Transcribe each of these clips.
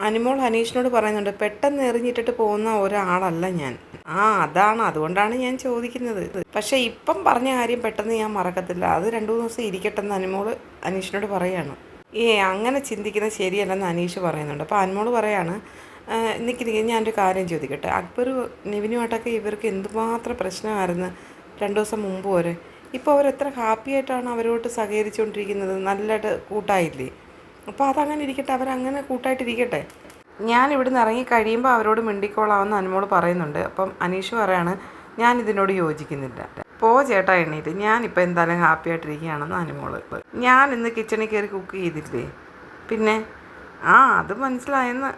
അനിമോൾ ഹനീഷിനോട് പറയുന്നുണ്ട് പെട്ടെന്ന് എറിഞ്ഞിട്ടിട്ട് പോകുന്ന ഒരാളല്ല ഞാൻ. ആ അതാണ്. അതുകൊണ്ടാണ് ഞാൻ ചോദിക്കുന്നത്. പക്ഷേ ഇപ്പം പറഞ്ഞ കാര്യം പെട്ടെന്ന് ഞാൻ മറക്കത്തില്ല. അത് രണ്ടു മൂന്ന് ദിവസം ഇരിക്കട്ടെ എന്ന് അനിമോൾ അനീഷിനോട് പറയാണ്. ഏ അങ്ങനെ ചിന്തിക്കുന്നത് ശരിയല്ലെന്ന് അനീഷ് പറയുന്നുണ്ട്. അപ്പോൾ അനിമോൾ പറയാണ് നിൽക്കി നിൽക്കി ഞാനൊരു കാര്യം ചോദിക്കട്ടെ. അക്ബർ നിവിനുമായിട്ടൊക്കെ ഇവർക്ക് എന്തുമാത്രം പ്രശ്നമായിരുന്നു രണ്ടു ദിവസം മുമ്പ് വരെ. ഇപ്പോൾ അവരെത്ര ഹാപ്പി ആയിട്ടാണ് അവരോട്ട് സഹകരിച്ചുകൊണ്ടിരിക്കുന്നത്. നല്ലതായിട്ട് കൂട്ടായില്ലേ? അപ്പോൾ അതങ്ങനെ ഇരിക്കട്ടെ അവരങ്ങനെ കൂട്ടായിട്ടിരിക്കട്ടെ. ഞാൻ ഇവിടുന്ന് ഇറങ്ങി കഴിയുമ്പോൾ അവരോട് മിണ്ടിക്കോളാമെന്ന് അനുമോൾ പറയുന്നുണ്ട്. അപ്പം അനീഷ് പറയാണ് ഞാൻ ഇതിനോട് യോജിക്കുന്നില്ല. പോ ചേട്ടാ എണ്ണീറ്റ് ഞാനിപ്പോൾ എന്തായാലും ഹാപ്പി ആയിട്ടിരിക്കുകയാണെന്ന് അനുമോൾ ഞാൻ ഇന്ന് കിച്ചണിൽ കയറി കുക്ക് ചെയ്തില്ലേ? പിന്നെ? ആ അത് മനസ്സിലായെന്ന്.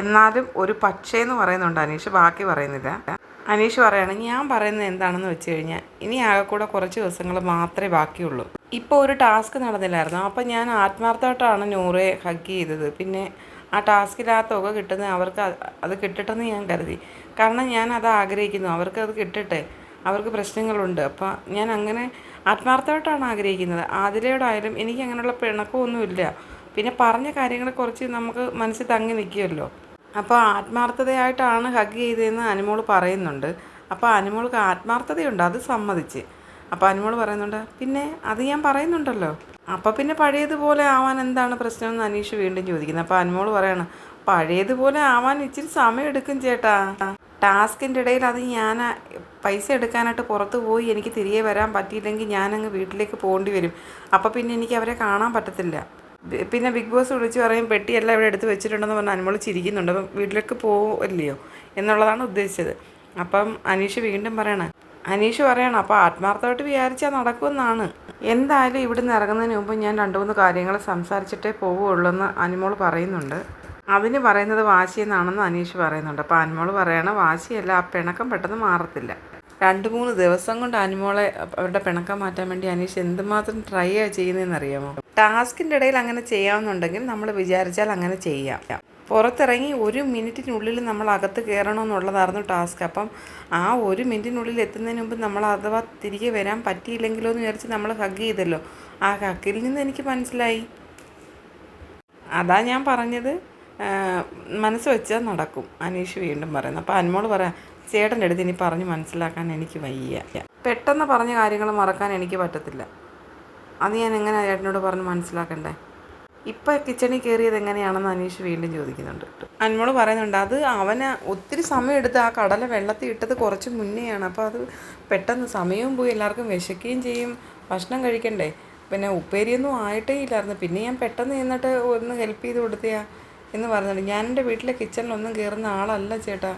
എന്നാലും ഒരു പക്ഷേ എന്ന് പറയുന്നുണ്ട് അനീഷ് ബാക്കി പറയുന്നില്ല. അനീഷ് പറയാണ് ഞാൻ പറയുന്നത് എന്താണെന്ന് വെച്ച് കഴിഞ്ഞാൽ ഇനി ആകെ കൂടെ കുറച്ച് ദിവസങ്ങൾ മാത്രമേ ബാക്കിയുള്ളൂ. ഇപ്പോൾ ഒരു ടാസ്ക് നടന്നില്ലായിരുന്നു. അപ്പോൾ ഞാൻ ആത്മാർത്ഥമായിട്ടാണ് നൂറെ ഹഗ് ചെയ്തത്. പിന്നെ ആ ടാസ്കിൽ ആ തുക കിട്ടുന്നത് അവർക്ക് അത് കിട്ടട്ടെന്ന് ഞാൻ കരുതി. കാരണം ഞാൻ അത് ആഗ്രഹിക്കുന്നു. അവർക്ക് അത് കിട്ടട്ടെ. അവർക്ക് പ്രശ്നങ്ങളുണ്ട്. അപ്പോൾ ഞാൻ അങ്ങനെ ആത്മാർത്ഥമായിട്ടാണ് ആഗ്രഹിക്കുന്നത്. ആതിരയോടായാലും എനിക്ക് അങ്ങനെയുള്ള പിണക്കമൊന്നുമില്ല. പിന്നെ പറഞ്ഞ കാര്യങ്ങളെ കുറച്ച് നമുക്ക് മനസ്സിൽ തങ്ങി നിൽക്കുമല്ലോ. അപ്പോൾ ആത്മാർത്ഥതയായിട്ടാണ് ഹഗ് ചെയ്തതെന്ന് അനുമോൾ പറയുന്നുണ്ട്. അപ്പോൾ അനുമോൾക്ക് ആത്മാർത്ഥതയുണ്ട്. അത് സമ്മതിച്ച്. അപ്പോൾ അനുമോൾ പറയുന്നുണ്ട് പിന്നെ അത് ഞാൻ പറയുന്നുണ്ടല്ലോ. അപ്പോൾ പിന്നെ പഴയതുപോലെ ആവാൻ എന്താണ് പ്രശ്നം എന്ന് അനീഷ് വീണ്ടും ചോദിക്കുന്നത് അപ്പോൾ അനുമോൾ പറയണം പഴയതുപോലെ ആവാൻ ഇച്ചിരി സമയം എടുക്കും ചേട്ടാ. ടാസ്കിന്റെ ഇടയിൽ അത് ഞാൻ പൈസ എടുക്കാനായിട്ട് പുറത്ത് പോയി എനിക്ക് തിരികെ വരാൻ പറ്റിയില്ലെങ്കിൽ ഞാനങ്ങ് വീട്ടിലേക്ക് പോകേണ്ടി വരും. അപ്പോൾ പിന്നെ എനിക്ക് അവരെ കാണാൻ പറ്റത്തില്ല. പിന്നെ ബിഗ് ബോസ് വിളിച്ച് പറയും പെട്ടിയെല്ലാം ഇവിടെ എടുത്ത് വെച്ചിട്ടുണ്ടെന്ന് പറഞ്ഞ് അനുമോൾ ചിരിക്കുന്നുണ്ട്. അപ്പം വീട്ടിലേക്ക് പോവില്ലയോ എന്നുള്ളതാണ് ഉദ്ദേശിച്ചത്. അപ്പം അനീഷ് വീണ്ടും പറയണ അനീഷ് പറയണം അപ്പോൾ ആത്മാർത്ഥമായിട്ട് വിചാരിച്ചാൽ നടക്കുമെന്നാണ്. എന്തായാലും ഇവിടുന്ന് ഇറങ്ങുന്നതിന് മുമ്പ് ഞാൻ രണ്ട് മൂന്ന് കാര്യങ്ങൾ സംസാരിച്ചിട്ടേ പോവുകയുള്ളൂ എന്ന് അനിമോൾ പറയുന്നുണ്ട്. അതിന് പറയുന്നത് വാശിയെന്നാണെന്ന് അനീഷ് പറയുന്നുണ്ട്. അപ്പോൾ അനിമോൾ പറയണം വാശിയല്ല ആ പിണക്കം പെട്ടെന്ന് മാറത്തില്ല. രണ്ട് മൂന്ന് ദിവസം കൊണ്ട് അനിമോളെ അവരുടെ പിണക്കം മാറ്റാൻ വേണ്ടി അനീഷ് എന്തുമാത്രം ട്രൈ ചെയ്യുന്നതെന്ന് അറിയാമോ ടാസ്കിന്റെ ഇടയിൽ അങ്ങനെ ചെയ്യാമെന്നുണ്ടെങ്കിൽ നമ്മൾ വിചാരിച്ചാൽ അങ്ങനെ ചെയ്യാം. പുറത്തിറങ്ങി ഒരു മിനിറ്റിനുള്ളിൽ നമ്മൾ അകത്ത് കയറണമെന്നുള്ളതായിരുന്നു ടാസ്ക്. അപ്പം ആ ഒരു മിനിറ്റിനുള്ളിൽ എത്തുന്നതിന് മുമ്പ് നമ്മൾ അഥവാ തിരികെ വരാൻ പറ്റിയില്ലെങ്കിലോ എന്ന് വിചാരിച്ച് നമ്മൾ ഹഗ് ചെയ്തല്ലോ. ആ ഹഗിൽ നിന്ന് എനിക്ക് മനസ്സിലായി. അതാ ഞാൻ പറഞ്ഞത്. മനസ്സ് വെച്ചാൽ നടക്കും. അനീഷ് വീണ്ടും പറയുന്നു. അപ്പോൾ അന്മോൾ പറയാം ചേട്ടന്റെ അടുത്ത് ഇനി പറഞ്ഞ് മനസ്സിലാക്കാൻ എനിക്ക് വയ്യ. പെട്ടെന്ന് പറഞ്ഞ കാര്യങ്ങൾ മറക്കാൻ എനിക്ക് പറ്റത്തില്ല. അത് ഞാൻ എങ്ങനെ ചേട്ടനോട് പറഞ്ഞ് മനസ്സിലാക്കണ്ടേ? ഇപ്പം കിച്ചണിൽ കയറിയത് എങ്ങനെയാണെന്ന് അനീഷ് വീണ്ടും ചോദിക്കുന്നുണ്ട്. അന്മോൾ പറയുന്നുണ്ട് അത് അവന് ഒത്തിരി സമയം എടുത്ത് ആ കടല വെള്ളത്തിൽ ഇട്ടത് കുറച്ച് മുന്നെയാണ്. അപ്പോൾ അത് പെട്ടെന്ന് സമയവും പോയി എല്ലാവർക്കും വിശക്കുകയും ചെയ്യും. ഭക്ഷണം കഴിക്കണ്ടേ? പിന്നെ ഉപ്പേരിയൊന്നും ആയിട്ടേ ഇല്ലായിരുന്നു. പിന്നെ ഞാൻ പെട്ടെന്ന് ചെന്നിട്ട് ഒന്ന് ഹെൽപ്പ് ചെയ്ത് കൊടുത്തിയാ എന്ന് പറഞ്ഞിട്ടുണ്ട് ഞാൻ എന്റെ വീട്ടിലെ കിച്ചണിലൊന്നും കയറുന്ന ആളല്ല ചേട്ടാ.